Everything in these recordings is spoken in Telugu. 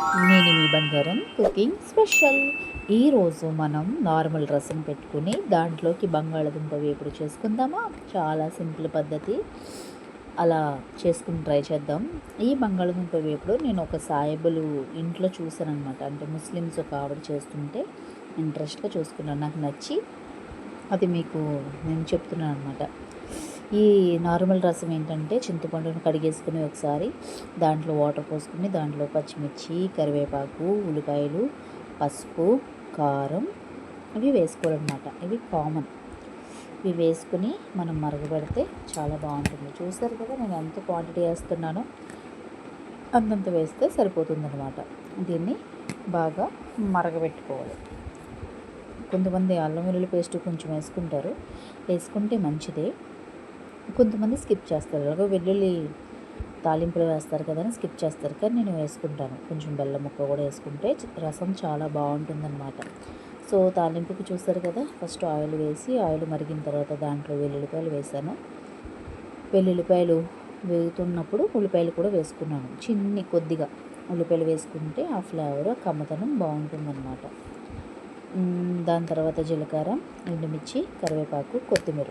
నేను మీ బంగారం కుకింగ్ స్పెషల్. ఈరోజు మనం నార్మల్ రసం పెట్టుకుని దాంట్లోకి బంగాళదుంప వేపుడు చేసుకుందామా? చాలా సింపుల్ పద్ధతి. అలా చేసుకుని ట్రై చేద్దాం. ఈ బంగాళదుంప వేపుడు నేను ఒక సాయిబులు ఇంట్లో చూసాను అనమాట అంటే ముస్లిమ్స్ ఒక ఆవిడ చేస్తుంటే ఇంట్రెస్ట్గా చూసుకున్నాను. నాకు నచ్చి అది మీకు నేను చెప్తున్నాను అనమాట ఈ నార్మల్ రసం ఏంటంటే చింతపండును కడిగేసుకుని ఒకసారి దాంట్లో వాటర్ పోసుకుని దాంట్లో పచ్చిమిర్చి కరివేపాకు ఉల్లిపాయలు పసుపు కారం ఇవి వేసుకోవాలన్నమాట. ఇవి కామన్. ఇవి వేసుకుని మనం మరగబెడితే చాలా బాగుంటుంది. చూసారు కదా నేను ఎంత క్వాంటిటీ వేస్తున్నానో? అంతంత వేస్తే సరిపోతుందన్నమాట. దీన్ని బాగా మరగబెట్టుకోవాలి. కొంతమంది అల్లం వెల్లుల్లి పేస్ట్ కొంచెం వేసుకుంటారు. వేసుకుంటే మంచిదే. కొంతమంది స్కిప్ చేస్తారు. అలాగే వెల్లుల్లి తాలింపులు వేస్తారు కదా అని స్కిప్ చేస్తారు. కానీ నేను వేసుకుంటాను. కొంచెం బెల్లం ముక్క కూడా వేసుకుంటే రసం చాలా బాగుంటుందన్నమాట. సో తాలింపుకి చూస్తారు కదా ఫస్ట్ ఆయిల్ వేసి ఆయిల్ మరిగిన తర్వాత దాంట్లో వెల్లుల్లిపాయలు వేసాను వెల్లుల్లిపాయలు వేగుతున్నప్పుడు ఉల్లిపాయలు కూడా వేసుకున్నాను. చిన్ని కొద్దిగా ఉల్లిపాయలు వేసుకుంటే ఆ ఫ్లేవర్ కమ్మతనం బాగుంటుందన్నమాట. దాని తర్వాత జీలకర్ర ఎండుమిర్చి కరివేపాకు కొత్తిమీర.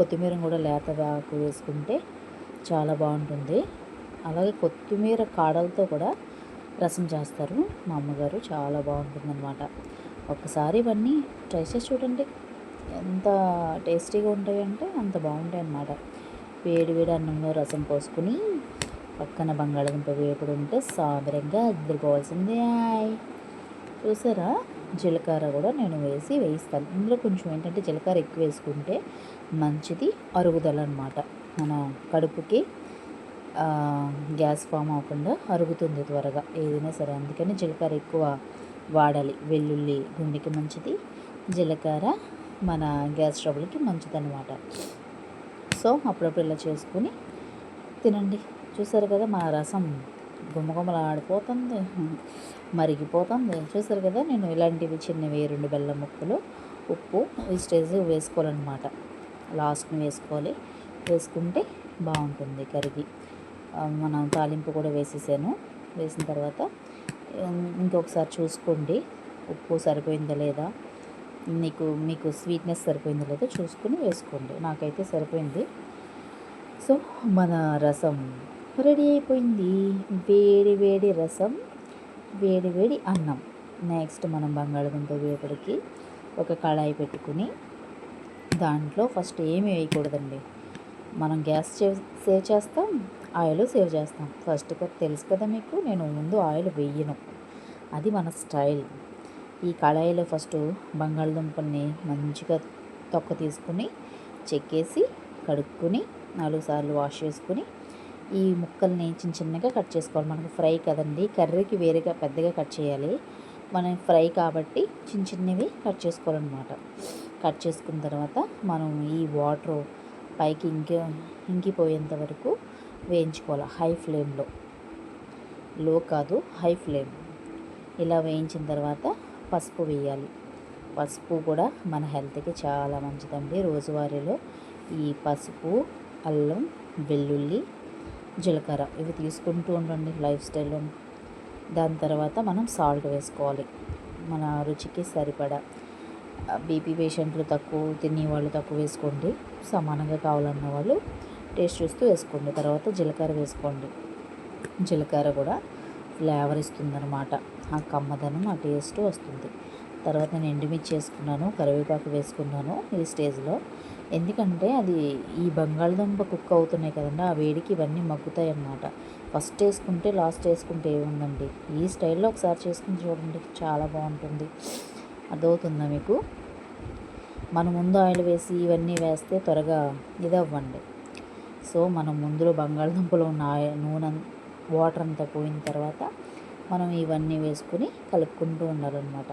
కొత్తిమీర కూడా లేతగా ఆకు వేసుకుంటే చాలా బాగుంటుంది. అలాగే కొత్తిమీర కాడలతో కూడా రసం చేస్తారు. మా అమ్మగారు చాలా బాగుంటుంది అనమాట ఒక్కసారి ఇవన్నీ ట్రై చేసి చూడండి. ఎంత టేస్టీగా ఉంటాయంటే అంత బాగుంటాయి అన్నమాట. వేడి వేడి అన్నంలో రసం పోసుకుని పక్కన బంగాళదుంప వేపుడు ఉంటే సాదరంగా అద్దరిపోవాల్సిందే. చూసారా? జీలకర్ర కూడా నేను వేసి వేయిస్తాను. ఇందులో కొంచెం ఏంటంటే జీలకర్ర ఎక్కువ వేసుకుంటే మంచిది. అరుగుదల అనమాట మన కడుపుకి గ్యాస్ ఫామ్ అవ్వకుండా అరుగుతుంది త్వరగా. ఏదైనా సరే అందుకని జీలకర్ర ఎక్కువ వాడాలి. వెల్లుల్లి గుండెకి మంచిది. జీలకర్ర మన గ్యాస్ ట్రబుల్కి మంచిది అనమాట సో అప్పుడప్పుడు ఇలా చేసుకుని తినండి. చూసారు కదా మా రసం మరిగిపోతాం. మరిగిపోతుంది చూసారు కదా నేను ఇలాంటివి చిన్నవి రెండు బెల్లం ముక్కలు ఉప్పు ఈ స్టేజ్ వేసుకోవాలన్నమాట. లాస్ట్ని వేసుకోవాలి. వేసుకుంటే బాగుంటుంది కరిగి. మనం తాలింపు కూడా వేసేసాను. వేసిన తర్వాత ఇంకొకసారి చూసుకోండి. ఉప్పు సరిపోయిందా లేదా? మీకు మీకు స్వీట్నెస్ సరిపోయిందా లేదా చూసుకుని వేసుకోండి. నాకైతే సరిపోయింది. సో మన రసం రెడీ అయిపోయింది. వేడి వేడి రసం వేడి వేడి అన్నం. నెక్స్ట్ మనం బంగాళదుంప వేపడికి ఒక కళాయి పెట్టుకుని దాంట్లో ఫస్ట్ ఏమి వేయకూడదండి. మనం గ్యాస్ సేవ్ చేస్తాం ఆయిల్ సేవ్ చేస్తాం. ఫస్ట్ తెలుసు కదా మీకు నేను ముందు ఆయిల్ వేయను. అది మన స్టైల్. ఈ కళాయిలో ఫస్ట్ బంగాళదుంపల్ని మంచిగా తొక్క తీసుకుని చెక్కేసి కడుక్కుని నాలుగు సార్లు వాష్ చేసుకుని ఈ ముక్కల్ని చిన్న చిన్నగా కట్ చేసుకోవాలి. మనకు ఫ్రై కదండి. కర్రీకి వేరేగా పెద్దగా కట్ చేయాలి. మనం ఫ్రై కాబట్టి చిన్న చిన్నవి కట్ చేసుకోవాలన్నమాట. కట్ చేసుకున్న తర్వాత మనం ఈ వాటర్ పైకి ఇంకి ఇంకిపోయేంత వరకు వేయించుకోవాలి. హై ఫ్లేమ్లో. లో కాదు హై ఫ్లేమ్. ఇలా వేయించిన తర్వాత పసుపు వేయాలి. పసుపు కూడా మన హెల్త్కి చాలా మంచిదండి. రోజువారీలో ఈ పసుపు అల్లం వెల్లుల్లి జీలకర్ర ఇవి తీసుకుంటూ ఉండండి లైఫ్ స్టైల్లో. దాని తర్వాత మనం సాల్ట్ వేసుకోవాలి. మన రుచికి సరిపడా బీపీ పేషెంట్లు తక్కువ తినే వాళ్ళు తక్కువ వేసుకోండి. సమానంగా కావాలన్న వాళ్ళు టేస్ట్ చూస్తూ వేసుకోండి. తర్వాత జీలకర్ర వేసుకోండి. జీలకర్ర కూడా ఫ్లేవర్ ఇస్తుందన్నమాట. ఆ కమ్మదనం ఆ టేస్ట్ వస్తుంది. తర్వాత నేను ఎండుమిర్చి వేసుకున్నాను కరివేపాకు వేసుకున్నాను ఈ స్టేజ్లో. ఎందుకంటే అది ఈ బంగాళదుంప కుక్ అవుతున్నాయి కదండి ఆ వేడికి ఇవన్నీ మగ్గుతాయి అన్నమాట ఫస్ట్ వేసుకుంటే లాస్ట్ వేసుకుంటే ఏముందండి? ఈ స్టైల్లో ఒకసారి చేసుకుని చూడండి చాలా బాగుంటుంది. అర్థమవుతుందా మీకు? మనం ముందు ఆయిల్ వేసి ఇవన్నీ వేస్తే త్వరగా ఇది అవ్వండి సో మనం ముందులో బంగాళదుంపలో ఉన్న నూనె వాటర్ అంతా పోయిన తర్వాత మనం ఇవన్నీ వేసుకుని కలుపుకుంటూ ఉండాలన్నమాట.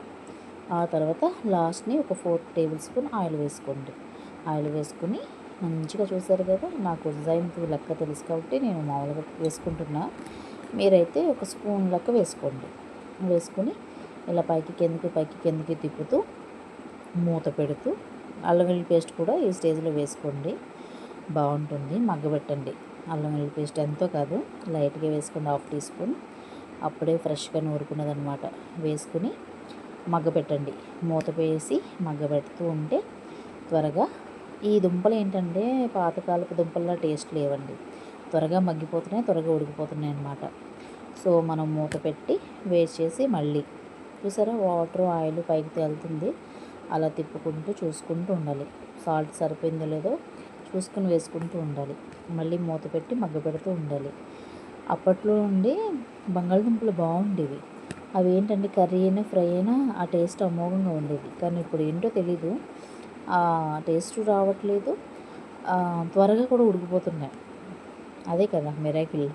ఆ తర్వాత లాస్ట్ని ఒక ఫోర్ టేబుల్ స్పూన్ ఆయిల్ వేసుకోండి. ఆయిల్ వేసుకుని మంచిగా చూసారు కదా నాకు ఉజ్జాయింపు లెక్క తెలుసు కాబట్టి నేను మామూలుగా వేసుకుంటున్నా. మీరైతే ఒక స్పూన్ లెక్క వేసుకోండి. వేసుకుని ఇలా పైకి కిందకి పైకి కిందకి తిప్పుతూ మూత పెడుతూ అల్లం వెల్లుల్లి పేస్ట్ కూడా ఈ స్టేజ్లో వేసుకోండి. బాగుంటుంది మగ్గబెట్టండి. అల్లం వెల్లుల్లి పేస్ట్ ఎంతో కాదు లైట్గా వేసుకోండి హాఫ్ టీ స్పూన్. అప్పుడే ఫ్రెష్గా నూరుకున్నదనమాట వేసుకుని మగ్గపెట్టండి మూత వేసి మగ్గబెడుతూ ఉంటే త్వరగా ఈ దుంపలు ఏంటంటే పాతకాలపు దుంపల్లో టేస్ట్ లేవండి. త్వరగా మగ్గిపోతున్నాయి త్వరగా ఉడికిపోతున్నాయి అన్నమాట. సో మనం మూత పెట్టి వేస్ట్ చేసి మళ్ళీ చూసారా? వాటర్ ఆయిల్ పైకి తేలుతుంది. అలా తిప్పుకుంటూ చూసుకుంటూ ఉండాలి. సాల్ట్ సరిపోయిందో లేదో చూసుకుని వేసుకుంటూ ఉండాలి. మళ్ళీ మూత పెట్టి మగ్గ పెడుతూ ఉండాలి. అప్పట్లో ఉండి బంగాళదుంపలు బాగుండేవి. అవి ఏంటంటే కర్రీ అయినా ఫ్రై అయినా ఆ టేస్ట్ అమోఘంగా ఉండేది కానీ ఇప్పుడు ఏంటో తెలీదు. టేస్ట్ రావట్లేదు. త్వరగా కూడా ఉడికిపోతున్నాయి. అదే కదా మిరాకిల్.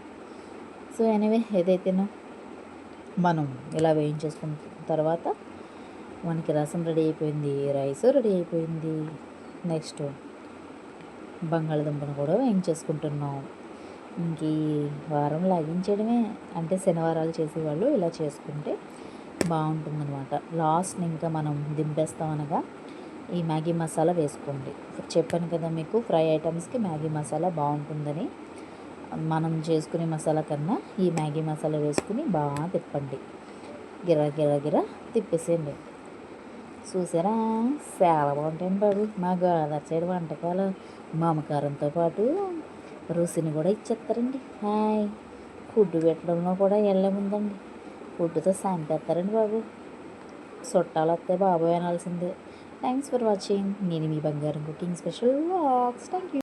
సో ఎనీవే ఏదైతేనో మనం ఇలా వేయించేసుకున్న తర్వాత మనకి రసం రెడీ అయిపోయింది రైస్ రెడీ అయిపోయింది. నెక్స్ట్ బంగాళదుంపను కూడా వేయించేసుకుంటున్నాం. ఇంక ఈ వారం లాగించడమే అంటే శనివారాలు చేసేవాళ్ళు ఇలా చేసుకుంటే బాగుంటుందన్నమాట. లాస్ట్ ఇంకా మనం దింపేస్తాం అనగా ఈ మ్యాగీ మసాలా వేసుకోండి. చెప్పాను కదా మీకు ఫ్రై ఐటమ్స్కి మ్యాగీ మసాలా బాగుంటుందని. మనం చేసుకునే మసాలా కన్నా ఈ మ్యాగీ మసాలా వేసుకుని బాగా తిప్పండి. గిరా గిరా గిరా తిప్పేసేయండి. చూసారా? చాలా బాగుంటాయండి బాబు. మా గోదావరి సైడ్ వంటకాలు. మామకారంతో పాటు రుచిని కూడా ఇచ్చేస్తారండి. హాయ్. ఫుడ్ పెట్టడంలో కూడా వెళ్ళముందండి ఫుడ్తో సాంపేస్తారండి బాబు. చుట్టాలు వస్తే బాబు వినాల్సిందే. థ్యాంక్స్ ఫర్ వాచింగ్ నేను మీ బంగారం కుకింగ్ స్పెషల్ వాక్స్ థ్యాంక్ యూ